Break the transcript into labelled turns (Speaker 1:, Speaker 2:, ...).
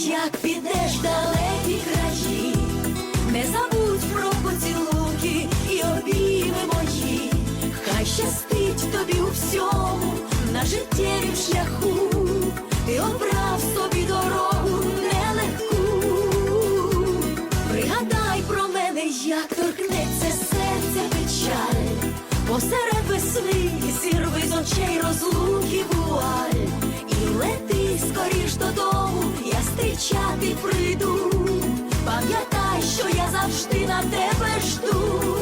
Speaker 1: як підеш далекі краї, не забудь про поцілунки і обійми мої, хай щастить тобі у всьому на життєвім шляху, ти обрав собі дорогу нелегку. Пригадай про мене, як торкнеться серця печаль, посеред весни зірви з очей розлуки зустрічати прийду. Пам'ятай, що я завжди на тебе жду.